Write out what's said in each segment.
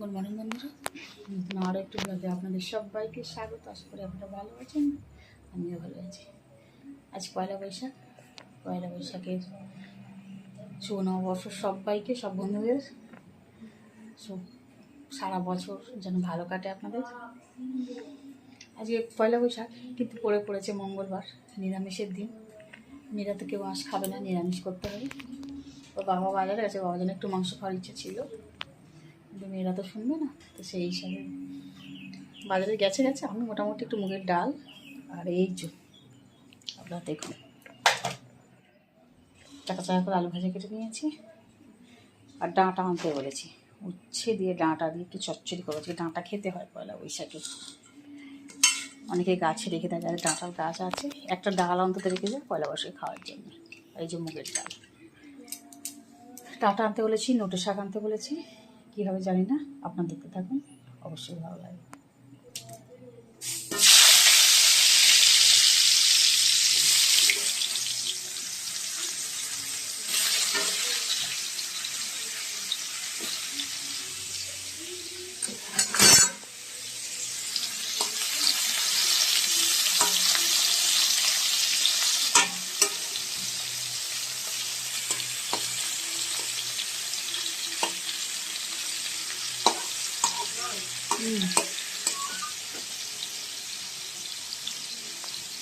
Good morning বন্ধুরা। নতুন আরও একটু ব্লগে আপনাদের সবাইকে স্বাগত। আশা করি আপনারা ভালো আছেন, আমিও ভালো আছি। আজ পয়লা বৈশাখ। পয়লা বৈশাখের শুভ নববর্ষ সবাইকে, সব বন্ধুদের। সব সারা বছর যেন ভালো কাটে আপনাদের। আজকে পয়লা বৈশাখ, কিন্তু পড়ে পড়েছে মঙ্গলবার, নিরামিষের দিন। মেয়েরা তো কেউ মাছ খাবে না, নিরামিষ করতে হবে। ওর বাবা বাজারে গেছে বাবা যেন একটু মাংস খাওয়ার ইচ্ছে ছিল। কিন্তু মেয়েরা তো শুনবে না, তো সেই হিসাবে। বাজারে গেছে গেছে, আমি মোটামুটি একটু মুগের ডাল আর এই যে আপনারা দেখুন। চাকা চাকা করে আলু ভাজা কেটে নিয়েছি। আর ডাঁটা আনতে বলেছি, উচ্ছে দিয়ে ডাঁটা দিয়ে একটু চচ্চড়ি করেছি ডাঁটা খেতে হয় পয়লা বৈশাখে। অনেকে গাছে রেখে দেয়, যাদের ডাঁটার গাছ আছে, একটা ডাল অন্তত রেখে যায় পয়লা বৈশাখে খাওয়ার জন্য, এই যে মুগের ডাল। ডাঁটা আনতে বলেছি, নোটে শাক আনতে বলেছি। কীভাবে জানি না আপনার দেখতে থাকুন। অবশ্যই ভালো লাগে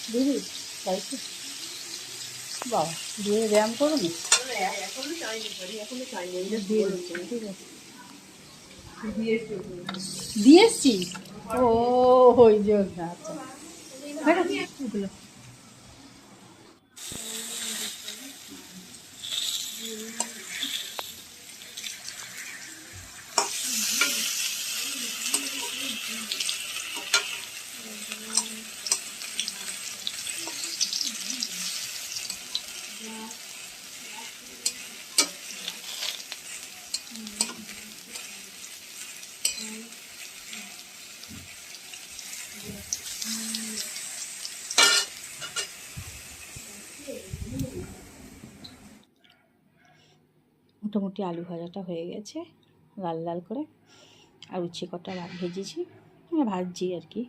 দিদি তাই তো। বাবা দিয়ে ব্যায়াম করুন দিয়ে এসছি। ও হয়ে জন্য আচ্ছা মোটামুটি আলু ভাজাটা হয়ে গেছে, লাল লাল করে। আর উচ্ছে কটা ভেজেছি মানে ভাজছি আর কি।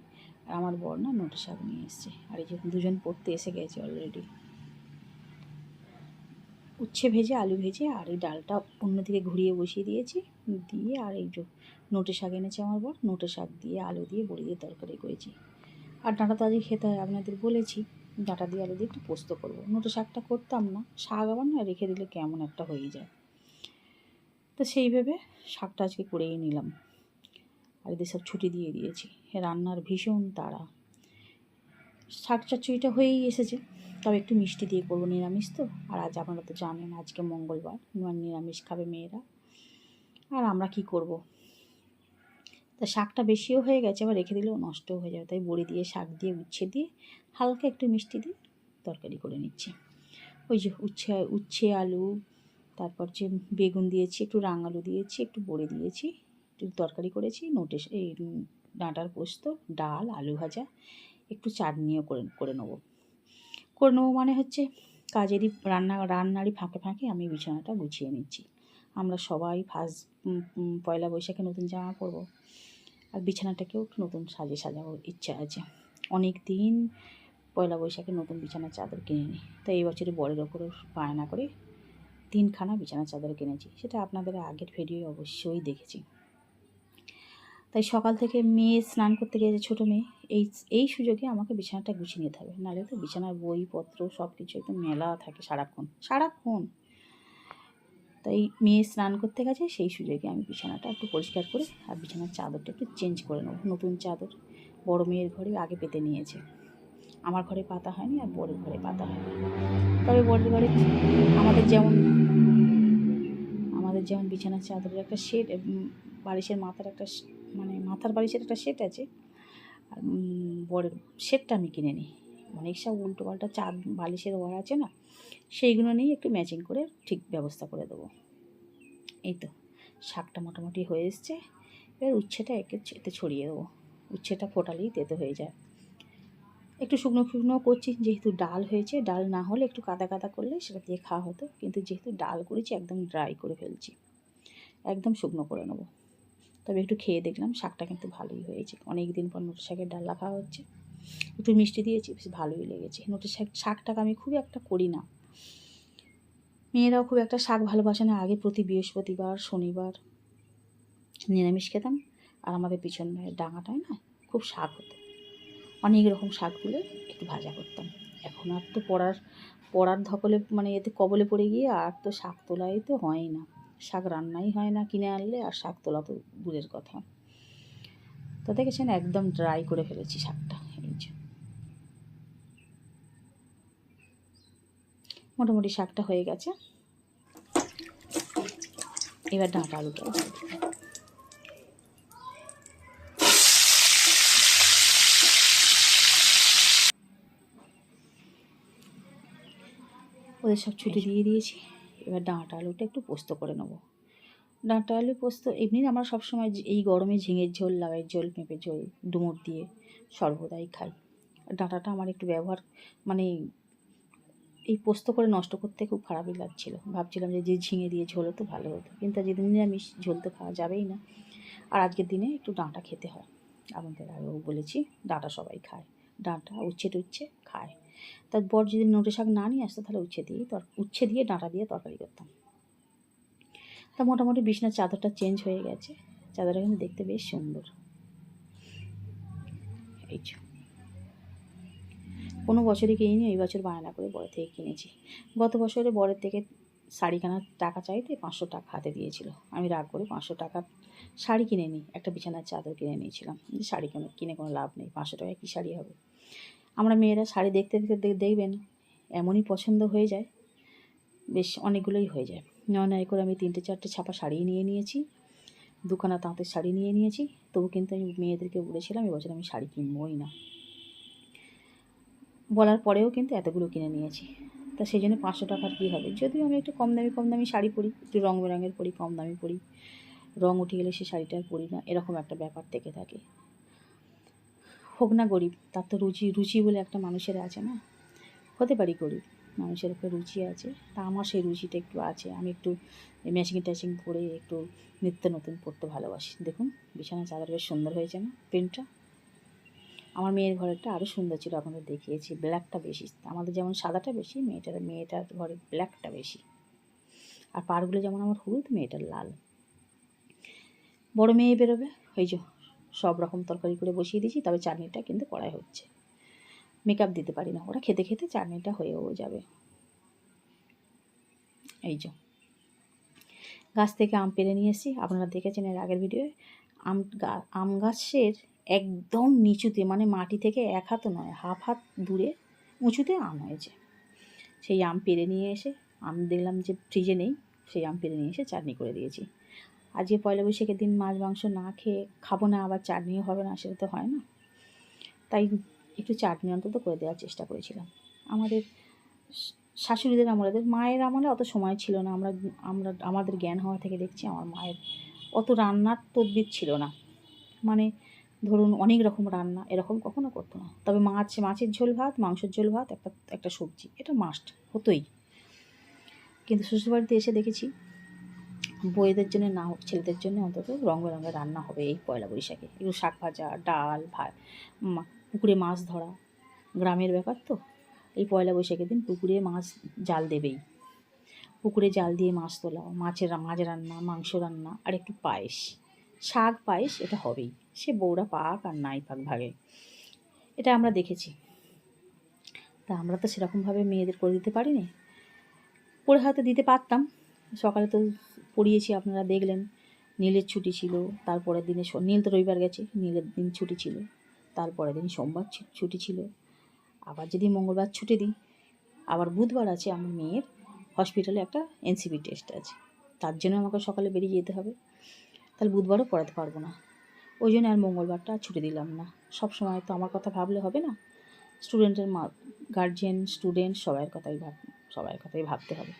আর আমার বর না নোটে শাক নিয়ে এসছে। আর এই যে দুজন পড়তে এসে গেছে অলরেডি উচ্ছে ভেজে, আলু ভেজে, আর এই ডালটা অন্যদিকে ঘুরিয়ে বসিয়ে দিয়েছি। দিয়ে আর এই যে নোটে শাক এনেছে আমার বর, নোটে শাক দিয়ে আলু দিয়ে বড়ি দিয়ে তরকারি করেছি। আর ডাঁটা তো আজকে খেতে হয়, আপনাদের বলেছি। ডাঁটা দিয়ে আলু দিয়ে একটু পোস্ত করব। নোটে শাকটা করতাম না, শাক আবার না রেখে দিলে কেমন একটা হয়ে যায়। তো সেইভাবে শাকটা আজকে করেই নিলাম। আর এদের সব ছুটি দিয়ে দিয়েছি। রান্নার ভীষণ তাড়া। শাক চচ্চড়িটা হয়েই এসেছে। তবে একটু মিষ্টি দিয়ে করব নিরামিষ তো। আর আজ আপনারা তো জানেন, আজকে মঙ্গলবার। নিরামিষ খাবে মেয়েরা। আর আমরা কি করব? তা শাকটা বেশিও হয়ে গেছে আবার রেখে দিলেও নষ্টও হয়ে যাবে। তাই বড়ি দিয়ে, শাক দিয়ে, উচ্ছে দিয়ে হালকা একটু মিষ্টি দিয়ে তরকারি করে নিচ্ছি। ওই যে উচ্ছে উচ্ছে আলু তারপর যে বেগুন দিয়েছি, একটু রাঙালু দিয়েছি, একটু বড়ি দিয়েছি, একটু তরকারি করেছি, নোটে এই ডাঁটার পোস্ত, ডাল, আলু ভাজা, একটু চাটনিও করে করে নেব। করে নেব মানে হচ্ছে কাজেরই রান্না, রান্নারই ফাঁকে ফাঁকে আমি বিছানাটা গুছিয়ে নিচ্ছি। আমরা সবাই ফার্স্ট পয়লা বৈশাখে নতুন জামা পরবো আর বিছানাটাকেও একটু নতুন সাজে সাজাবো, ইচ্ছা আছে। অনেক দিন পয়লা বৈশাখে নতুন বিছানার চাদর কিনে নিই তাই এই বছরে বরের ওপরে বায়না করে তিনখানা বিছানার চাদর কিনেছি। সেটা আপনাদের আগের ভিডিও অবশ্যই দেখেছি। তাই সকাল থেকে মেয়ে স্নান করতে গিয়েছে ছোটো মেয়ে, এই এই সুযোগে আমাকে বিছানাটা গুছিয়ে নিতে হবে। নাহলে তো বিছানার বইপত্র সব কিছু একদম মেলা থাকে সারাক্ষণ। সারাক্ষণ। তাই মেয়ে স্নান করতে গেছে, সেই সুযোগে আমি বিছানাটা একটু পরিষ্কার করে আর বিছানার চাদরটা একটু চেঞ্জ করে নেব। নতুন চাদর বড় মেয়ের ঘরে আগে পেতে নিয়েছে। আমার ঘরে পাতা হয়নি আর বড়ের ঘরে পাতা হয়নি। তবে বড়ের ঘরে আমাদের যেমন যেমন বিছানার চাদরের একটা সেট বালিশের মাথার একটা মানে মাথার বালিশের একটা সেট আছে। আর বড়ের সেটটা আমি কিনে নিই। অনেক সব উল্টো পাল্টা চাঁদ, বালিশের ওয়ার আছে না, সেইগুলো নিয়ে একটু ম্যাচিং করে ঠিক ব্যবস্থা করে দেবো। এই তো, শাকটা মোটামুটি হয়ে এসছে। এবার উচ্ছেটা একে এতে ছড়িয়ে দেবো। উচ্ছেটা ফোটালেই তেতো হয়ে যায়। একটু শুকনো শুকনো করছি, যেহেতু ডাল হয়েছে, ডাল না হলে একটু কাদা কাদা করলে সেটা দিয়ে খাওয়া হতো, কিন্তু যেহেতু ডাল করেছি, একদম ড্রাই করে ফেলছি। একদম শুকনো করে নেব। তবে একটু খেয়ে দেখলাম, শাকটা কিন্তু ভালোই হয়েছে। অনেক দিন পর নোটের শাকের ডাল খাওয়া হচ্ছে। একটু মিষ্টি দিয়েছি, বেশ ভালোই লেগেছে। নোটের শাক, শাকটাকে আমি খুব একটা করি না। মেয়েরাও খুব একটা শাক ভালোবাসে না। আগে প্রতি বৃহস্পতিবার, শনিবার নিরামিষ খেতাম। আর আমাদের পিছনে ডাঙাটায় না খুব শাক হতো। অনেক রকম শাক তুলে একটু ভাজা করতাম। এখন আর তো পড়ার পড়ার ধকলে মানে এতে কবলে পড়ে গিয়ে আর তো শাক তোলাই তো হয় না। শাক রান্নাই হয় না কিনে আনলে আর শাক তোলা তো দূরের কথা। তো দেখেছেন একদম ড্রাই করে ফেলেছি শাকটা, এই যে। মোটামুটি শাকটা হয়ে গেছে। এবার ডাঁটা আলুটা দিয়ে দেবো। ওদের সব ছুটি দিয়ে দিয়েছি। এবার ডাঁটা আলুটা একটু পোস্ত করে নেব। ডাঁটা আলু পোস্ত এমনি আমরা সবসময় এই গরমে ঝিঙের ঝোল লাউয়ের ঝোল পেঁপের ঝোল ডুমুর দিয়ে সর্বদাই খাই। ডাঁটাটা আমার একটু ব্যবহার মানে এই পোস্ত করে নষ্ট করতে খুব খারাপই লাগছিল। ভাবছিলাম যে যে ঝিঙে দিয়ে ঝোল হতো ভালো হতো। কিন্তু যেদিন নিরামিষ ঝোল তো খাওয়া যাবেই না। আর আজকের দিনে একটু ডাঁটা খেতে হয়। আমাদের আগেও বলেছি ডাঁটা সবাই খায়। ডাঁটা উচ্ছে টুচ্ছে খায়। তার বর যদি নোটে শাক না নিয়ে আসতো, তাহলে উচ্ছে দিয়েই তর, উচ্ছে দিয়ে ডাঁটা দিয়ে তরকারি করতাম। তা মোটামুটি বিছনার চাদরটা চেঞ্জ হয়ে গেছে। চাদরটা কিন্তু দেখতে বেশ সুন্দর। এই কোনো বছরই কিনিনি, এই বছর বায়না করে বড় থেকে কিনেছি। গত বছরে বরের থেকে শাড়ি কেনার টাকা চাইতে পাঁচশো টাকা হাতে দিয়েছিল। আমি রাগ করে পাঁচশো টাকা শাড়ি কিনে নিই, একটা বিছানার চাদর কিনে নিয়েছিলাম। শাড়ি কিনে কিনে কোনো লাভ নেই, পাঁচশো টাকায় কী শাড়ি হবে? আমরা মেয়েরা শাড়ি দেখতে দেখতে দেখবেন এমনই পছন্দ হয়ে যায়। বেশ অনেকগুলোই হয়ে যায়। নয় নয় করে আমি তিনটে, চারটে ছাপা শাড়ি নিয়ে নিয়েছি। দুখানা তাঁতের শাড়ি নিয়ে নিয়েছি। তবু কিন্তু আমি মেয়েদেরকে বলেছিলাম এবছর আমি শাড়ি কিনবই না। বলার পরেও কিন্তু এতগুলো কিনে নিয়েছি। তা সেই জন্য পাঁচশো টাকার কী হবে? যদিও আমি একটু কম দামি কম দামি শাড়ি পরি, একটু রং বেরঙের পরি, কম দামি পরি। রং উঠে গেলে সেই শাড়িটা আর পরি না, এরকম একটা ব্যাপার থেকে থাকে। হোক না গরিব, তার তো রুচি রুচি বলে একটা মানুষের আছে না? হতে পারি গরিব, মানুষের একটা রুচি আছে। তা আমার সেই রুচিটা একটু আছে। আমি একটু ম্যাচিং ট্যাচিং করে একটু নিত্য নতুন পড়তে ভালোবাসি। দেখুন বিছানা চাদর বেশ সুন্দর হয়েছে না প্রিন্টটা আমার মেয়ের ঘরেরটা আরও সুন্দর ছিল, আপনাদের দেখিয়েছি। ব্ল্যাকটা বেশি। আমাদের যেমন সাদাটা বেশি, মেয়েটার মেয়েটার ঘরে ব্ল্যাকটা বেশি। আর পাড়গুলো যেমন আমার হলুদ, মেয়েটার লাল। বড় মেয়ে বেরোবে? ওই যে সব রকম তরকারি করে বসিয়ে দিয়েছি, তবে চাটনিটা কিন্তু কড়াই হচ্ছে। মেকআপ দিতে পারি না ওরা, খেতে খেতে চাটনিটা হয়েও যাবে। এই যে। গাছ থেকে আম পেরে নিয়ে এসেছি, আপনারা দেখেছেন এর আগের ভিডিওয়ে আম গা- আম গাছের একদম নিচুতে মানে মাটি থেকে এক হাত নয়, হাফ হাত দূরে, উঁচুতে আম হয়েছে। সেই আম পেরে নিয়ে এসে, আম দেখলাম যে ফ্রিজে নেই, সেই আম পেরে নিয়ে এসে চাটনি করে দিয়েছি। আজকে পয়লা বৈশাখের দিন মাছ, মাংস না খেয়ে খাব না, আবার চাটনিও হবে না, সেটা তো হয় না। তাই একটু চাটনি অন্তত করে দেওয়ার চেষ্টা করেছিলাম। আমাদের শাশুড়িদের আমাদের মায়ের আমলে অত সময় ছিল না। আমরা আমরা, আমাদের জ্ঞান হওয়া থেকে দেখছি আমার মায়ের অত রান্নার তদবির ছিল না। মানে ধরুন অনেক রকম রান্না, এরকম কখনো করতো না। তবে মাছ, মাছের ঝোল ভাত, মাংসের ঝোল ভাত, একটা একটা সবজি, এটা মাস্ট হতোই। কিন্তু শ্বশুরবাড়িতে এসে দেখেছি বইয়েদের জন্য না হোক, ছেলেদের জন্য অন্তত রঙ বেরঙের রান্না হবে এই পয়লা বৈশাখে। একটু শাক ভাজা, ডাল, ভাত পুকুরে মাছ ধরা, গ্রামের ব্যাপার তো। এই পয়লা বৈশাখের দিন পুকুরে মাছ জাল দেবেই। পুকুরে জাল দিয়ে মাছ তোলা মাছের মাছ রান্না, মাংস রান্না, আর একটু পায়েস। শাক, পায়েস, এটা হবেই। সে বউরা পাক আর নাই পাক ভাগে। এটা আমরা দেখেছি। তা আমরা তো সেরকমভাবে মেয়েদের করে দিতে পারিনি। করে হয়তো দিতে পারতাম। সকালে তো পড়িয়েছি, আপনারা দেখলেন। নীলের ছুটি ছিল, তারপরের দিনে নীল তো রবিবার গেছে, নীলের দিন ছুটি ছিল, তারপরের দিন সোমবার ছুটি ছিল। আবার যদি মঙ্গলবার ছুটি দিই, আবার বুধবার আছে আমার মেয়ের হসপিটালে একটা এনসিবি টেস্ট আছে, তার জন্য আমাকে সকালে বেরিয়ে যেতে হবে। তাহলে বুধবারও পড়াতে পারব না। ওই জন্য আর মঙ্গলবারটা ছুটি দিলাম না। সব সময় তো আমার কথা ভাবলে হবে না? স্টুডেন্টের মা গার্জিয়ান স্টুডেন্ট সবার কথাই ভাব সবার কথাই ভাবতে হবে।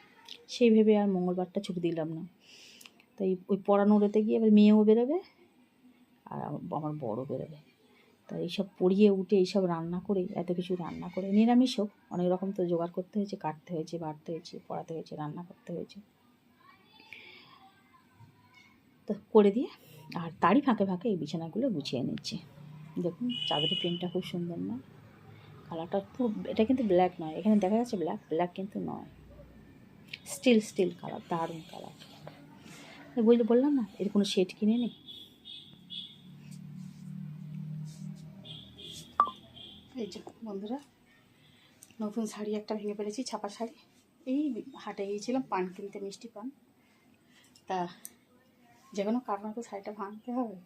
সেই ভেবে আর মঙ্গলবারটা ছুটি দিলাম না। তাই ওই পড়ানো রেতে গিয়ে এবার মেয়েও বেরোবে আর আমার বড় বেরোবে। তাই এইসব পড়িয়ে উঠে এইসব রান্না করে, এত কিছু রান্না করে, নিরামিষ হোক, অনেক রকম তো জোগাড় করতে হয়েছে, কাটতে হয়েছে বাড়তে হয়েছে, পড়াতে হয়েছে, রান্না করতে হয়েছে। তো করে দিয়ে আর তারই ফাঁকে ফাঁকে এই বিছানাগুলো গুছিয়ে নিচ্ছি। দেখুন, চাদরের প্রিন্টটা খুব সুন্দর না কালারটা খুব এটা কিন্তু ব্ল্যাক নয়, এখানে দেখা যাচ্ছে ব্ল্যাক ব্ল্যাক কিন্তু নয়। স্টিল স্টিল কালার, দারুণ কালার। বুঝলে বললাম না, এর কোনো শেড কিনে নি এই বন্ধুরা, নতুন শাড়ি একটা ভেঙে ফেলেছি, ছাপা শাড়ি। এই হাটে গিয়েছিলাম, পান কিনতে, মিষ্টি পান। তা যে কোনো কারণে তো শাড়িটা ভাঙতে হবে,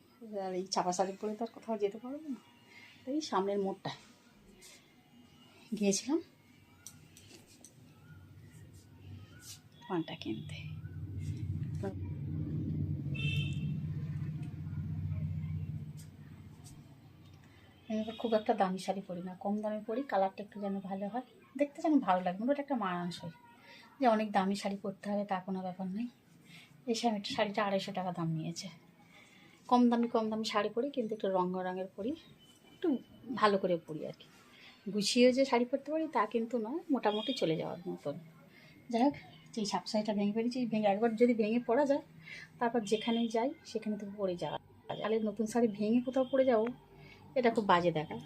আর এই ছাপা শাড়ি পরে তো আর কোথাও যেতে পারব না। তাই সামনের মোড়টায় গিয়েছিলাম পানটা কিনতে। আমি খুব একটা দামি শাড়ি পরি না। কম দামে পরি, কালারটা একটু যেন ভালো হয়। দেখতে যেন ভালো লাগে ওটা একটা মানানসই। যে অনেক দামি শাড়ি পরতে হবে তা কোনো ব্যাপার নেই এই শাড়িটা শাড়িটা আড়াইশো টাকা দাম নিয়েছে। কম দামি কম দামি শাড়ি পরি, কিন্তু একটু রঙ রঙের পরি। একটু ভালো করে পরি আর কি। গুছিয়ে যে শাড়ি পরতে পারি তা কিন্তু নয়, মোটামুটি চলে যাওয়ার মতন। যাই হোক, যেই সাপ ভেঙে ফেলেছি ভেঙে একবার যদি ভেঙে পড়া যায়, তারপর যেখানেই যাই, সেখানে তো পরে যাওয়া। তাহলে নতুন শাড়ি ভেঙে কোথাও পরে যাব। এটা খুব বাজে দেখায়।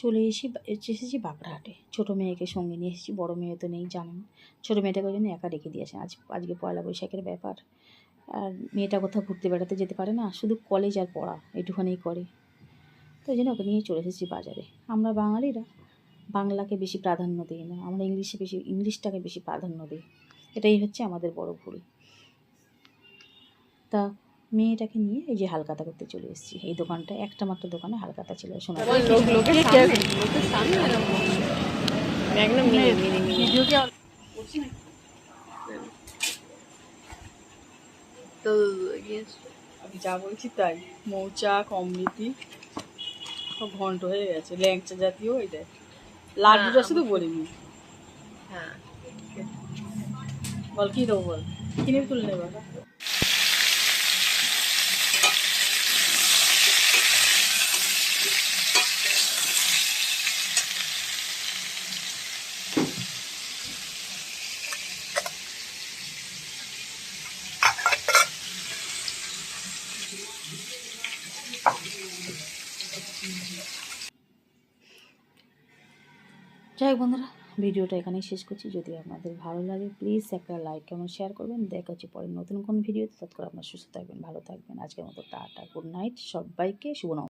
চলে এসে এসেছি বাগড়াহাটে। ছোটো মেয়েকে সঙ্গে নিয়ে এসেছি, বড়ো মেয়ে তো নেই, জানেন। ছোটো মেয়েটাকে জন্য একা রেখে দিয়েছে আজ আজকে পয়লা বৈশাখের ব্যাপার। আর মেয়েটা কোথাও ঘুরতে বেড়াতে যেতে পারে না, শুধু কলেজ আর পড়া এটুখানেই করে। তো ওই জন্য ওকে নিয়ে চলে এসেছি বাজারে। আমরা বাঙালিরা বাংলাকে বেশি প্রাধান্য দিই না, আমরা ইংলিশে বেশি ইংলিশটাকে বেশি প্রাধান্য দিই। এটাই হচ্ছে আমাদের বড় ভুল। তা মেয়েটাকে নিয়ে এই যে হালকাতা করতে চলে এসেছি। এই দোকানটা একটা মাত্র দোকানে হালকাতা ছিল শোনা। তো যা বলছি তাই। মৌচাক অমৃতি সব ঘন্ট হয়ে গেছে। ল্যাংচা জাতীয় এটা লাড্ডুটা শুধু বলিনি। হ্যাঁ। বল কি দেবো বল? কিনে তুলে নেবা যাই বন্ধুরা, ভিডিওটা এখানেই শেষ করছি। যদি আপনাদের ভালো লাগে প্লিজ একটা লাইক কমেন্ট শেয়ার করবেন। দেখা হচ্ছে পরে নতুন কোন ভিডিও তৎক্ষণ আপনার সুস্থ থাকবেন, ভালো থাকবেন। আজকের মতো টাটা গুড নাইট সবাইকে শুভ।